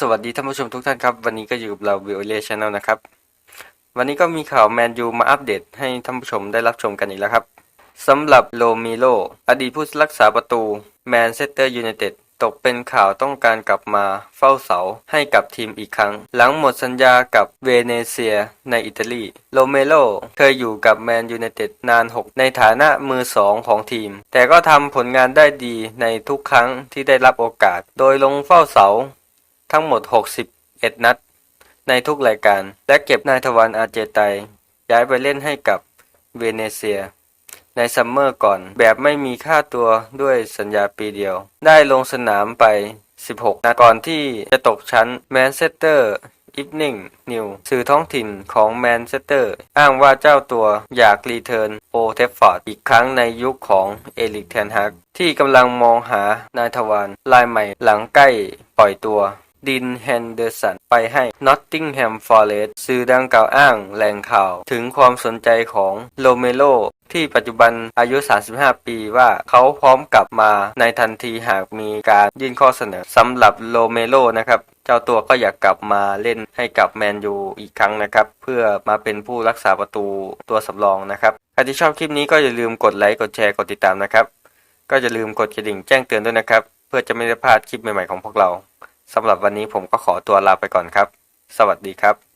สวัสดีท่านผู้ชมทุกท่านครับ วันนี้ก็อยู่กับเรา v i o l a Channel นะครับ วันนี้ก็มีข่าวแมนยูมาอัปเดตให้ท่านผู้ชมได้รับชมกันอีกแล้วครับสำหรับโลมิโล อดีตผู้รักษาประตูแมนเชสเตอร์ยูไนเต็ดตกเป็นข่าวต้องการกลับมาเฝ้าเสาให้กับทีมอีกครั้ง หลังหมดสัญญากับเวเนเซียในอิตาลีโลเมโลเคยอยู่กับแมนยูไนเต็ดนาน 6 ในฐานะมือสองของทีม แต่ก็ทำผลงานได้ดีในทุกครั้งที่ได้รับโอกาส โดยลงเฝ้าเสา ทั้งหมด 61 นัด ในทุกรายการ และเก็บนายทวันอาเจไต ย้ายไปเล่นให้กับเวเนเซีย ในซัมเมอร์ก่อน แบบไม่มีค่าตัวด้วยสัญญาปีเดียว ได้ลงสนามไป 16 นัดก่อนที่จะตกชั้นแมนเชสเตอร์อีฟนิ่งนิวสื่อท้องถิ่นของแมนเชสเตอร์ อ้างว่าเจ้าตัวอยากรีเทิร์นโอเทฟฟอร์ดอีกครั้งในยุคของเอลิกเทนฮักที่กำลังมองหานายทวารลายใหม่หลังใกล้ปล่อยตัว ดินแฮนเดอร์สัน ไปให้ Nottingham Forest สื่อดังกล่าวอ้างแหล่งข่าว ถึงความสนใจของโลเมโลที่ปัจจุบันอายุ 35 ปีว่าเขาพร้อมกลับมาในทันทีหากมีการยื่นข้อเสนอสำหรับโลเมโลนะครับ เจ้าตัวก็อยากกลับมาเล่นให้กับแมนยูอีกครั้งนะครับ เพื่อมาเป็นผู้รักษาประตูตัวสำรองนะครับ ใครที่ชอบคลิปนี้ก็อย่าลืมกดไลค์ กดแชร์ กดติดตามนะครับ ก็อย่าลืมกดกระดิ่งแจ้งเตือนด้วยนะครับ เพื่อจะไม่ได้พลาดคลิปใหม่ๆของพวกเรา สำหรับวันนี้ผมก็ขอตัวลาไปก่อนครับ สวัสดีครับ